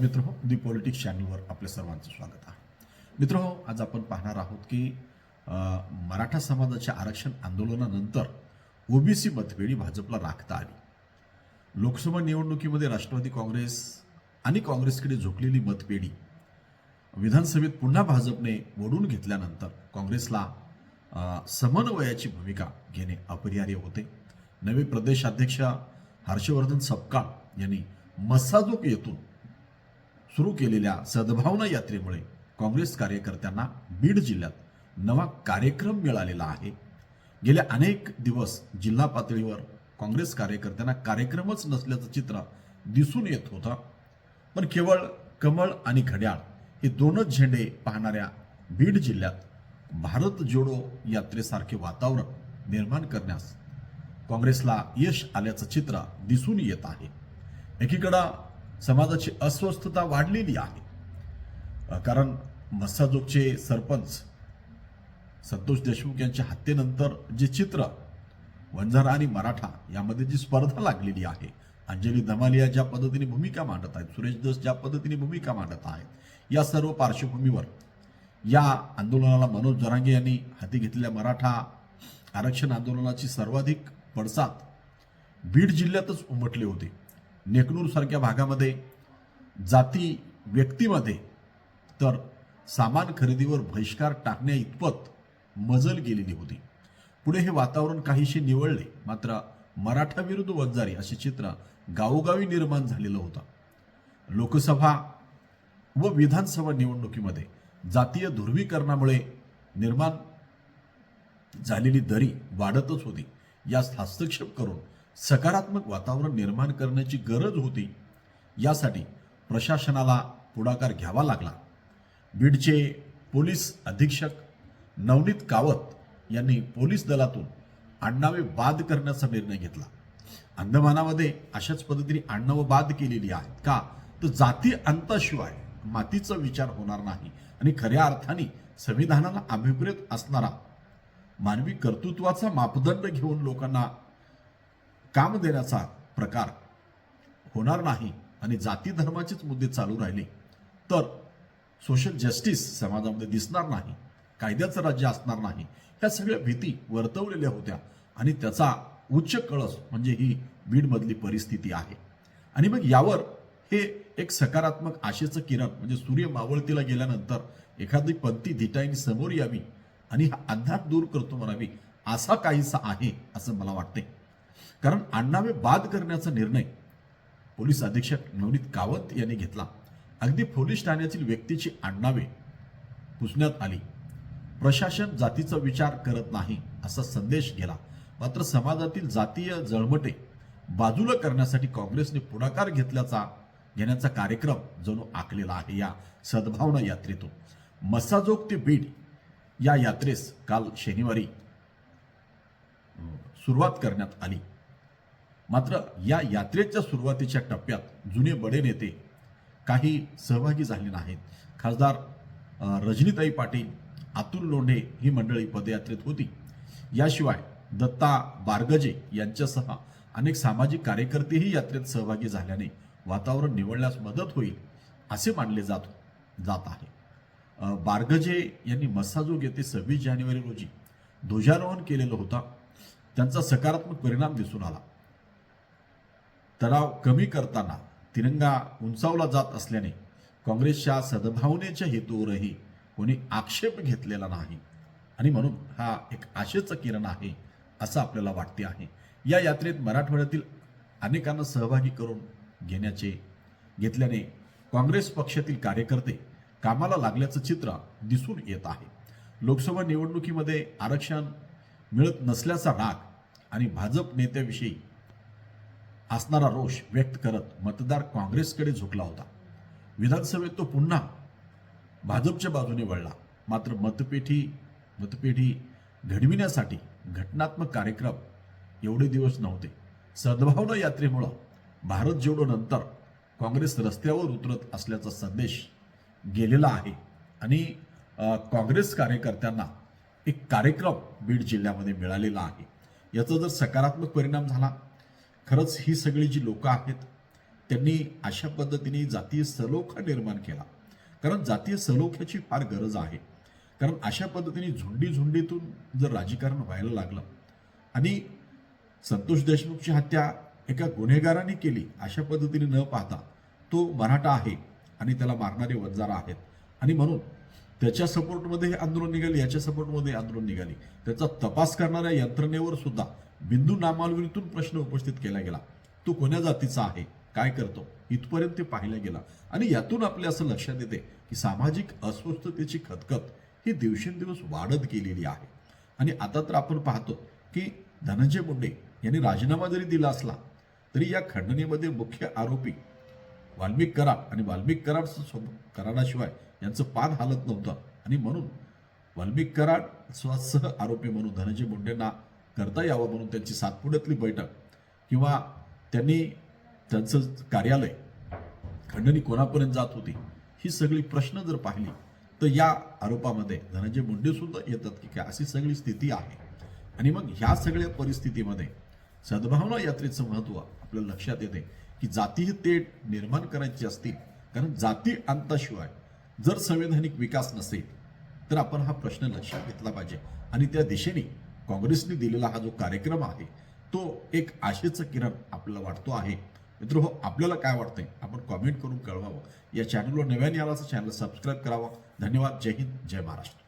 मित्र हो दी पॉलिटिक्स चॅनलवर आपल्या सर्वांचं स्वागत आहे. मित्र हो आज आपण पाहणार आहोत की मराठा समाजाच्या आरक्षण आंदोलनानंतर ओबीसी मतपेढी भाजपला राखता आली. लोकसभा निवडणुकीमध्ये राष्ट्रवादी काँग्रेस आणि काँग्रेसकडे झोकलेली मतपेढी विधानसभेत पुन्हा भाजपने ओढून घेतल्यानंतर काँग्रेसला समन्वयाची भूमिका घेणे अपरिहार्य होते. नवे प्रदेशाध्यक्ष हर्षवर्धन सपकाळ यांनी मसाजोक येथून सुरू केलेल्या सद्भावना यात्रेमुळे काँग्रेस कार्यकर्त्यांना बीड जिल्ह्यात नवा कार्यक्रम मिळालेला आहे. गेल्या अनेक दिवस जिल्हा पातळीवर काँग्रेस कार्यकर्त्यांना कार्यक्रमच नसल्याचं चित्र दिसून येत होतं. पण केवळ कमळ आणि घड्याळ हे दोनच झेंडे पाहणाऱ्या बीड जिल्ह्यात भारत जोडो यात्रेसारखे वातावरण निर्माण करण्यास काँग्रेसला यश आल्याचं चित्र दिसून येत आहे. एकीकडं समाजाची अस्वस्थता वाढलेली आहे. कारण मस्साजोगचे सरपंच संतोष देशमुख यांच्या हत्येनंतर जे चित्र वंजारा आणि मराठा यामध्ये जी स्पर्धा लागलेली आहे अंजली धमालिया ज्या पद्धतीने भूमिका मांडत आहेत सुरेश दस ज्या पद्धतीने भूमिका मांडत आहेत या सर्व पार्श्वभूमीवर या आंदोलनाला मनोज जरांगे यांनी हाती घेतलेल्या मराठा आरक्षण आंदोलनाची सर्वाधिक पडसाद बीड जिल्ह्यातच उमटले होते. नेकनूरसारख्या भागामध्ये जाती व्यक्तीमध्ये तर सामान खरेदीवर बहिष्कार टाकण्या इतपत मजल गेलेली होती. पुढे हे वातावरण काहीशी निवळले मात्र मराठा विरुद्ध वंजारी असे चित्र गावोगावी निर्माण झालेलं होतं. लोकसभा व विधानसभा निवडणुकीमध्ये जातीय ध्रुवीकरणामुळे निर्माण झालेली दरी वाढतच होती. यास हस्तक्षेप करून सकारात्मक वातावरण निर्माण करण्याची गरज होती. यासाठी प्रशासनाला पुढाकार घ्यावा लागला. बीडचे पोलीस अधीक्षक नवनीत कावत यांनी पोलीस दलातून आडनावे बाद करण्याचा निर्णय घेतला. अंदमानामध्ये अशाच पद्धतीने आडनावं बाद केलेली आहेत का? तर जाती अंताशिवाय मातीचा विचार होणार नाही आणि खऱ्या अर्थाने संविधानाला अभिप्रेत असणारा मानवी कर्तृत्वाचा मापदंड घेऊन लोकांना काम देण्याचा प्रकार होणार नाही आणि जाती धर्माचेच मुद्दे चालू राहिले तर सोशल जस्टिस समाजामध्ये दिसणार नाही कायद्याचं राज्य असणार नाही ह्या सगळ्या भीती वर्तवलेल्या होत्या आणि त्याचा उच्च कळस म्हणजे ही बीडमधली परिस्थिती आहे. आणि मग यावर हे एक सकारात्मक आशेचं किरण म्हणजे सूर्य मावळतीला गेल्यानंतर एखादी पंक्ती धिटाईने समोर यावी आणि हा अंधार दूर करतो म्हणावी असा काहीसा आहे असं मला वाटते कारण अण्णावे बाद करण्याचा निर्णय पोलीस अधीक्षक नवनीत कावत यांनी घेतला. अगदी पोलीस ठाण्यातील व्यक्तीची अण्णावे पुसण्यात आली. प्रशासन जातीचा विचार करत नाही असा संदेश गेला. मात्र समाजातील जातीय जळमटे बाजूला करण्यासाठी काँग्रेसने पुढाकार घेतल्याचा घेण्याचा कार्यक्रम जणू आखलेला आहे या सद्भावना यात्रेतून. मसाजोग ते बीड या यात्रेस काल शनिवारी सुरुवात करण्यात आली. मात्र या यात्रेच्या सुरुवातीच्या टप्प्यात जुने बडे नेते काही सहभागी झाले नाहीत. खासदार रजनीताई पाटील अतुल लोंढे ही मंडळी पदयात्रेत होती. याशिवाय दत्ता बारगजे यांच्यासह अनेक सामाजिक कार्यकर्तेही यात्रेत सहभागी झाल्याने वातावरण निवडण्यास मदत होईल असे मानले जात जात आहे. बारगजे यांनी मस्साजोग येथे सव्वीस जानेवारी रोजी ध्वजारोहण केलेलं होता. त्यांचा सकारात्मक परिणाम दिसून आला. तणाव कमी करताना तिरंगा उंचावला जात असल्याने काँग्रेसच्या सद्भावनेच्या हेतूवरही कोणी आक्षेप घेतलेला नाही. आणि म्हणून हा एक आशेचं किरण आहे असं आपल्याला वाटते आहे. या यात्रेत मराठवाड्यातील अनेकांना सहभागी करून घेण्याचे घेतल्याने काँग्रेस पक्षातील कार्यकर्ते कामाला लागल्याचं चित्र दिसून येत आहे. लोकसभा निवडणुकीमध्ये आरक्षण मिळत नसल्याचा राग आणि भाजप नेत्याविषयी असणारा रोष व्यक्त करत मतदार काँग्रेसकडे झुकला होता. विधानसभेत तो पुन्हा भाजपच्या बाजूने वळला. मात्र मतपेठी मतपेढी घडविण्यासाठी घटनात्मक कार्यक्रम एवढे दिवस नव्हते. सद्भावना यात्रेमुळं भारत जोडो नंतर काँग्रेस रस्त्यावर उतरत असल्याचा संदेश गेलेला आहे. आणि काँग्रेस कार्यकर्त्यांना एक कार्यक्रम बीड जिल्ह्यामध्ये मिळालेला आहे. याचा जर सकारात्मक परिणाम झाला खरंच ही सगळी जी लोकं आहेत त्यांनी अशा पद्धतीने जातीय सलोखा निर्माण केला. कारण जातीय सलोख्याची फार गरज आहे. कारण अशा पद्धतीने झुंडी झुंडीतून जर राजकारण व्हायला लागलं आणि संतोष देशमुखची हत्या एका गुन्हेगाराने केली अशा पद्धतीने न पाहता तो मराठा आहे आणि त्याला मारणारे वंजारा आहेत. आणि म्हणून त्याच्या सपोर्टमध्ये हे आंदोलन निघाले याच्या सपोर्टमध्ये आंदोलन निघाली. त्याचा तपास करणाऱ्या यंत्रणेवर सुद्धा बिंदू नामावलीतून प्रश्न उपस्थित केला गेला. तो कोण्या जातीचा आहे? काय करतो? इथपर्यंत ते पाहिला गेला. आणि यातून आपल्या असं लक्षात येते की सामाजिक अस्वस्थतेची खतखत ही दिवसेंदिवस वाढत गेलेली आहे. आणि आता तर आपण पाहतो की धनंजय मुंडे यांनी राजीनामा जरी दिला असला तरी या खंडणीमध्ये मुख्य आरोपी वाल्मिक कराड आणि वाल्मिक कराड कराडाशिवाय यांचं पान हालत नव्हतं. आणि म्हणून वाल्मिक कराड स्वसह आरोपी म्हणून धनंजय मुंडेंना करता यावं म्हणून त्यांची सातपुड्यातली बैठक किंवा त्यांनी त्यांचं कार्यालय खंडणी कोणापर्यंत जात होती ही सगळी प्रश्न जर पाहिली तर या आरोपामध्ये धनंजय मुंडे सुद्धा येतात की काय अशी सगळी स्थिती आहे. आणि मग ह्या सगळ्या परिस्थितीमध्ये सद्भावना यात्रेचं महत्त्व आपल्या लक्षात येते. की जातीय ते निर्माण करायची असतील. कारण जाती अंताशिवाय जर संवैधानिक विकास नसेल तर आपण हा प्रश्न लक्षात घेतला पाहिजे. आणि त्या दिशेने काँग्रेसने दिलेला हा जो कार्यक्रम आहे तो एक आशेचं किरण आपल्याला वाटतो आहे. मित्र हो आपल्याला काय वाटतंय? आपण कॉमेंट करून कळवावं. या चॅनलवर नव्याने आला चॅनल सबस्क्राईब करावं. धन्यवाद. जय हिंद. जय महाराष्ट्र.